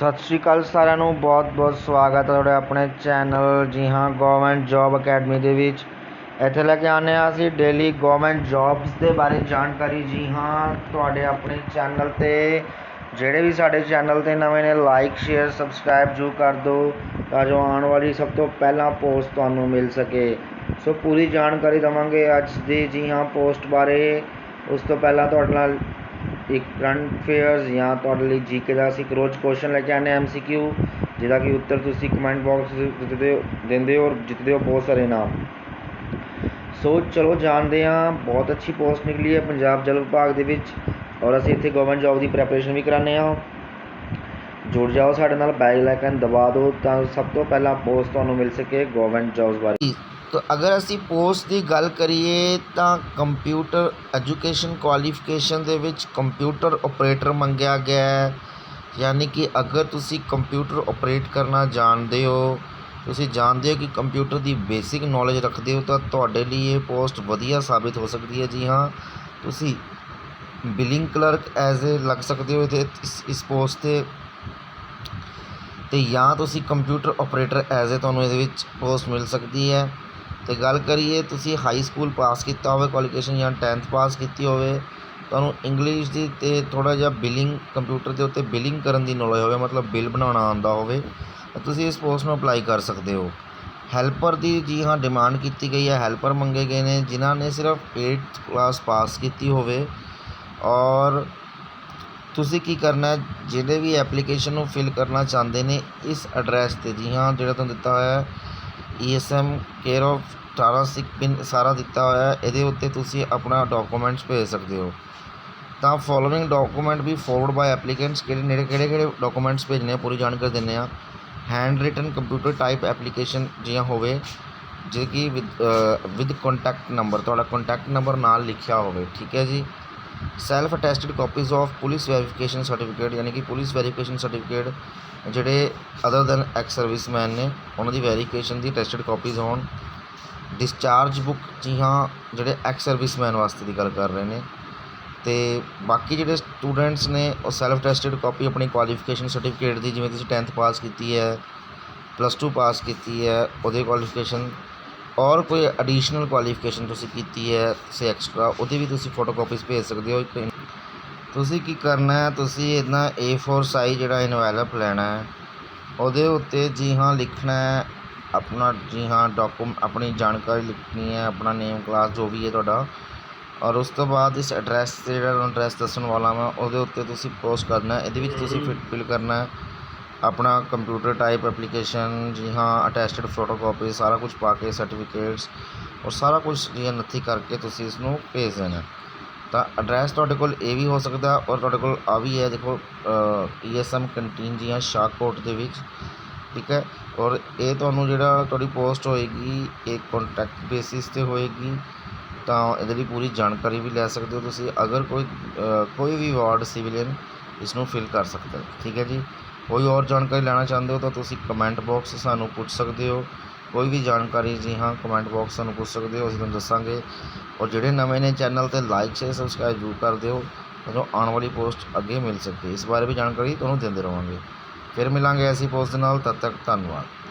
ਸਤਿ ਸ਼੍ਰੀ ਅਕਾਲ ਸਾਰਿਆਂ ਨੂੰ, ਬਹੁਤ ਬਹੁਤ ਸਵਾਗਤ ਹੈ ਤੁਹਾਡੇ ਆਪਣੇ ਚੈਨਲ ਜੀ ਹਾਂ ਗਵਰਨਮੈਂਟ ਜੌਬ ਅਕੈਡਮੀ ਦੇ ਵਿੱਚ। ਇੱਥੇ ਲੈ ਕੇ ਆਉਂਦੇ ਹਾਂ ਅਸੀਂ ਡੇਲੀ ਗਵਰਨਮੈਂਟ ਜੌਬਸ ਦੇ ਬਾਰੇ ਜਾਣਕਾਰੀ। ਜੀ ਹਾਂ, ਤੁਹਾਡੇ ਆਪਣੇ ਚੈਨਲ 'ਤੇ ਜਿਹੜੇ ਵੀ ਸਾਡੇ ਚੈਨਲ 'ਤੇ ਨਵੇਂ ਨੇ ਲਾਈਕ ਸ਼ੇਅਰ ਸਬਸਕ੍ਰਾਈਬ ਜ਼ਰੂਰ ਕਰ ਦਿਓ, ਤਾਂ ਜੋ ਆਉਣ ਵਾਲੀ ਸਭ ਤੋਂ ਪਹਿਲਾਂ ਪੋਸਟ ਤੁਹਾਨੂੰ ਮਿਲ ਸਕੇ। ਸੋ ਪੂਰੀ ਜਾਣਕਾਰੀ ਦੇਵਾਂਗੇ ਅੱਜ ਦੀ ਜੀ ਹਾਂ ਪੋਸਟ ਬਾਰੇ। ਉਸ ਤੋਂ ਪਹਿਲਾਂ ਤੁਹਾਡੇ ਨਾਲ ਇੱਕ ਕਰੰਟ ਅਫੇਅਰਸ ਜਾਂ ਤੁਹਾਡੇ ਲਈ ਜੀਕੇ ਦਾ ਅਸੀਂ ਇੱਕ ਰੋਜ਼ ਕੁਐਸਚਨ ਲੈ ਕੇ ਆਉਂਦੇ ਹਾਂ ਐੱਮ ਸੀ ਕਿਊ ਜਿਹਦਾ ਕਿ ਉੱਤਰ ਤੁਸੀਂ ਕਮੈਂਟ ਬਾਕਸ ਵਿੱਚ ਦਿੰਦੇ ਹੋ ਦਿੰਦੇ ਹੋ ਔਰ ਜਿੱਤਦੇ ਹੋ ਬਹੁਤ ਸਾਰੇ ਇਨਾਮ ਸੋ ਚਲੋ ਜਾਣਦੇ ਹਾਂ, ਬਹੁਤ ਅੱਛੀ ਪੋਸਟ ਨਿਕਲੀ ਹੈ ਪੰਜਾਬ ਜਲ ਵਿਭਾਗ ਦੇ ਵਿੱਚ ਔਰ ਅਸੀਂ ਇੱਥੇ ਗਵਰਨਮੈਂਟ ਜੌਬ ਦੀ ਪ੍ਰੈਪਰੇਸ਼ਨ ਵੀ ਕਰਾਉਂਦੇ ਹਾਂ। ਜੁੜ ਜਾਓ ਸਾਡੇ ਨਾਲ ਬੈਲ ਆਈਕਨ ਦਬਾ ਦਿਓ ਤਾਂ ਸਭ ਤੋਂ ਪਹਿਲਾਂ ਪੋਸਟ ਤੁਹਾਨੂੰ ਮਿਲ ਸਕੇ ਗਵਰਨਮੈਂਟ ਜੌਬਸ ਬਾਰੇ। ਤਾਂ ਅਗਰ ਅਸੀਂ ਪੋਸਟ ਦੀ ਗੱਲ ਕਰੀਏ ਤਾਂ ਕੰਪਿਊਟਰ ਐਜੂਕੇਸ਼ਨ ਕੁਆਲੀਫਿਕੇਸ਼ਨ ਦੇ ਵਿੱਚ ਕੰਪਿਊਟਰ ਓਪਰੇਟਰ ਮੰਗਿਆ ਗਿਆ ਹੈ। ਯਾਨੀ ਕਿ ਅਗਰ ਤੁਸੀਂ ਕੰਪਿਊਟਰ ਓਪਰੇਟ ਕਰਨਾ ਜਾਣਦੇ ਹੋ, ਤੁਸੀਂ ਜਾਣਦੇ ਹੋ ਕਿ ਕੰਪਿਊਟਰ ਦੀ ਬੇਸਿਕ ਨੌਲੇਜ ਰੱਖਦੇ ਹੋ ਤਾਂ ਤੁਹਾਡੇ ਲਈ ਇਹ ਪੋਸਟ ਵਧੀਆ ਸਾਬਿਤ ਹੋ ਸਕਦੀ ਹੈ। ਜੀ ਹਾਂ, ਤੁਸੀਂ ਬਿਲਿੰਗ ਕਲਰਕ ਐਜ਼ ਏ ਲੱਗ ਸਕਦੇ ਹੋ ਇਹਦੇ ਇਸ ਇਸ ਪੋਸਟ 'ਤੇ। ਅਤੇ ਜਾਂ ਤੁਸੀਂ ਕੰਪਿਊਟਰ ਆਪਰੇਟਰ ਐਜ਼ ਏ ਤੁਹਾਨੂੰ ਇਹਦੇ ਵਿੱਚ ਪੋਸਟ ਮਿਲ ਸਕਦੀ ਹੈ। ਅਤੇ ਗੱਲ ਕਰੀਏ ਤੁਸੀਂ ਹਾਈ ਸਕੂਲ ਪਾਸ ਕੀਤਾ ਹੋਵੇ ਕੁਆਲੀਫਿਕੇਸ਼ਨ ਜਾਂ ਟੈਂਥ ਪਾਸ ਕੀਤੀ ਹੋਵੇ, ਤੁਹਾਨੂੰ ਇੰਗਲਿਸ਼ ਦੀ ਅਤੇ ਥੋੜ੍ਹਾ ਜਿਹਾ ਬਿਲਿੰਗ ਕੰਪਿਊਟਰ ਦੇ ਉੱਤੇ ਬਿਲਿੰਗ ਕਰਨ ਦੀ ਨੌਲੇਜ ਹੋਵੇ, ਮਤਲਬ ਬਿੱਲ ਬਣਾਉਣਾ ਆਉਂਦਾ ਹੋਵੇ ਤੁਸੀਂ ਇਸ ਪੋਸਟ ਨੂੰ ਅਪਲਾਈ ਕਰ ਸਕਦੇ ਹੋ। ਹੈਲਪਰ ਦੀ ਜੀ ਹਾਂ ਡਿਮਾਂਡ ਕੀਤੀ ਗਈ ਹੈ ਹੈਲਪਰ ਮੰਗੇ ਗਏ ਨੇ, ਜਿਨ੍ਹਾਂ ਨੇ ਸਿਰਫ 8th ਕਲਾਸ ਪਾਸ ਕੀਤੀ ਹੋਵੇ, ਔਰ ਤੁਸੀਂ ਕੀ ਕਰਨਾ ਹੈ, ਜਿਹੜੇ ਵੀ ਐਪਲੀਕੇਸ਼ਨ ਨੂੰ ਫਿਲ ਕਰਨਾ ਚਾਹੁੰਦੇ ਨੇ, ਇਸ ਐਡਰੈਸ 'ਤੇ ਜੀ ਹਾਂ ਜਿਹੜਾ ਤੁਹਾਨੂੰ ਦਿੱਤਾ ਹੋਇਆ ਹੈ E S M care of 18 Sikh pin ਸਾਰਾ ਦਿੱਤਾ ਹੋਇਆ ਹੈ। ਇਹਦੇ ਉੱਤੇ ਤੁਸੀਂ ਆਪਣਾ ਡਾਕੂਮੈਂਟਸ ਭੇਜ ਸਕਦੇ ਹੋ। ਤਾਂ ਫੋਲੋਇੰਗ ਡਾਕੂਮੈਂਟ ਵੀ ਫੋਰਵਰਡ ਬਾਏ ਐਪਲੀਕੈਂਟਸ ਕਿਹੜੇ ਨੇੜੇ, ਕਿਹੜੇ ਕਿਹੜੇ ਡਾਕੂਮੈਂਟਸ ਭੇਜਣੇ ਆ, ਪੂਰੀ ਜਾਣਕਾਰੀ ਦਿੰਦੇ ਆ। Hand written computer type application ਜਿਹਾ ਹੋਵੇ ਜੇ ਕਿ ਵਿਦ ਵਿਦ ਕੰਟੈਕਟ ਨੰਬਰ ਤੁਹਾਡਾ ਕੰਟੈਕਟ ਨੰਬਰ ਨਾਲ ਲਿਖਿਆ ਹੋਵੇ। ਠੀਕ ਹੈ ਜੀ? Self attested copies of police verification certificate ਯਾਨੀ ਕਿ ਪੁਲਿਸ ਵੈਰੀਫਿਕੇਸ਼ਨ ਸਰਟੀਫਿਕੇਟ ਜਿਹੜੇ ਅਦਰ ਦੈਨ ਐਕਸ ਸਰਵਿਸਮੈਨ ਨੇ, ਉਹਨਾਂ ਦੀ ਵੈਰੀਫਿਕੇਸ਼ਨ ਦੀ ਟੈਸਟਡ ਕਾਪੀਜ਼ ਹੋਣ। ਡਿਸਚਾਰਜ ਬੁੱਕ ਜੀ ਹਾਂ, ਜਿਹੜੇ ਐਕਸ ਸਰਵਿਸਮੈਨ ਵਾਸਤੇ ਦੀ ਗੱਲ ਕਰ ਰਹੇ ਨੇ। ਅਤੇ ਬਾਕੀ ਜਿਹੜੇ ਸਟੂਡੈਂਟਸ ਨੇ, ਉਹ ਸੈਲਫ ਟੈਸਟਡ ਕਾਪੀ ਆਪਣੀ ਕੁਆਲੀਫਿਕੇਸ਼ਨ ਸਰਟੀਫਿਕੇਟ ਦੀ, ਜਿਵੇਂ ਤੁਸੀਂ ਟੈਂਥ ਪਾਸ ਕੀਤੀ ਹੈ ਪਲੱਸ 2 ਪਾਸ ਕੀਤੀ ਹੈ, ਉਹਦੇ ਕੁਆਲੀਫਿਕੇਸ਼ਨ ਔਰ ਕੋਈ ਐਡੀਸ਼ਨਲ ਕੁਆਲੀਫਿਕੇਸ਼ਨ ਤੁਸੀਂ ਕੀਤੀ ਹੈ ਤੁਸੀਂ ਐਕਸਟਰਾ ਉਹਦੀ ਵੀ ਤੁਸੀਂ ਫੋਟੋਕਾਪੀਜ਼ ਭੇਜ ਸਕਦੇ ਹੋ ਇੱਕ ਤੁਸੀਂ ਕੀ ਕਰਨਾ ਹੈ ਤੁਸੀਂ ਇਦਾਂ A4 ਸਾਈਜ਼ ਜਿਹੜਾ ਇਨਵੈਲਪ ਲੈਣਾ ਹੈ ਉਹਦੇ ਉੱਤੇ ਜੀ ਹਾਂ ਲਿਖਣਾ ਹੈ ਆਪਣਾ ਜੀ ਹਾਂ ਡਾਕੂਮ ਆਪਣੀ ਜਾਣਕਾਰੀ ਲਿਖਣੀ ਹੈ ਆਪਣਾ ਨੇਮ ਕਲਾਸ ਜੋ ਵੀ ਹੈ ਤੁਹਾਡਾ ਔਰ ਉਸ ਤੋਂ ਬਾਅਦ ਇਸ ਐਡਰੈਸ 'ਤੇ ਜਿਹੜਾ ਐਡਰੈਸ ਦੱਸਣ ਵਾਲਾ ਮੈਂ ਉਹਦੇ ਉੱਤੇ ਤੁਸੀਂ ਪੋਸਟ ਕਰਨਾ ਇਹਦੇ ਵਿੱਚ ਤੁਸੀਂ ਫਿਲ ਕਰਨਾ ਹੈ। ਆਪਣਾ ਕੰਪਿਊਟਰ ਟਾਈਪ ਐਪਲੀਕੇਸ਼ਨ ਜੀ ਹਾਂ ਅਟੈਸਟਡ ਫੋਟੋਕਾਪੀ ਸਾਰਾ ਕੁਝ ਪਾ ਕੇ ਸਰਟੀਫਿਕੇਟਸ ਔਰ ਸਾਰਾ ਕੁਝ ਜੀ ਨੱਥੀ ਕਰਕੇ ਤੁਸੀਂ ਇਸ ਨੂੰ ਭੇਜ ਦੇਣਾ। ਤਾਂ ਐਡਰੈਸ ਤੁਹਾਡੇ ਕੋਲ ਇਹ ਵੀ ਹੋ ਸਕਦਾ ਔਰ ਤੁਹਾਡੇ ਕੋਲ ਆ ਵੀ ਹੈ, ਦੇਖੋ ਈ ਐਸ ਐਮ ਕੰਟੀਨ ਜੀ ਹਾਂ ਸ਼ਾਹਕੋਟ ਦੇ ਵਿੱਚ, ਠੀਕ ਹੈ? ਔਰ ਇਹ ਤੁਹਾਨੂੰ ਜਿਹੜਾ ਤੁਹਾਡੀ ਪੋਸਟ ਹੋਏਗੀ, ਇਹ ਕੰਟੈਕਟ ਬੇਸਿਸ 'ਤੇ ਹੋਏਗੀ, ਤਾਂ ਇਹਦੇ ਲਈ ਪੂਰੀ ਜਾਣਕਾਰੀ ਵੀ ਲੈ ਸਕਦੇ ਹੋ ਤੁਸੀਂ, ਅਗਰ ਕੋਈ ਕੋਈ ਵੀ ਵਾਰਡ ਸਿਵਲੀਅਨ ਇਸ ਨੂੰ ਫਿਲ ਕਰ ਸਕਦਾ ਠੀਕ ਹੈ ਜੀ? ਕੋਈ ਹੋਰ ਜਾਣਕਾਰੀ ਲੈਣਾ ਚਾਹੁੰਦੇ ਹੋ ਤਾਂ ਤੁਸੀਂ ਕਮੈਂਟ ਬਾਕਸ ਸਾਨੂੰ ਪੁੱਛ ਸਕਦੇ ਹੋ। ਕੋਈ ਵੀ ਜਾਣਕਾਰੀ ਜੀ ਹਾਂ ਕਮੈਂਟ ਬਾਕਸ ਸਾਨੂੰ ਪੁੱਛ ਸਕਦੇ ਹੋ, ਅਸੀਂ ਤੁਹਾਨੂੰ ਦੱਸਾਂਗੇ। ਔਰ ਜਿਹੜੇ ਨਵੇਂ ਨੇ ਚੈਨਲ ਤੇ ਲਾਈਕ ਸ਼ੇਅਰ ਸਬਸਕ੍ਰਾਈਬ ਜ਼ਰੂਰ ਕਰ ਦਿਓ, ਤਾਂ ਆਉਣ ਵਾਲੀ ਪੋਸਟ ਅੱਗੇ ਮਿਲ ਸਕੇ। ਇਸ ਬਾਰੇ ਵੀ ਜਾਣਕਾਰੀ ਤੁਹਾਨੂੰ ਦਿੰਦੇ ਰਹਾਂਗੇ ਫਿਰ ਮਿਲਾਂਗੇ ਐਸੀ ਪੋਸਟ ਦੇ ਨਾਲ, ਤਦ ਤੱਕ ਧੰਨਵਾਦ।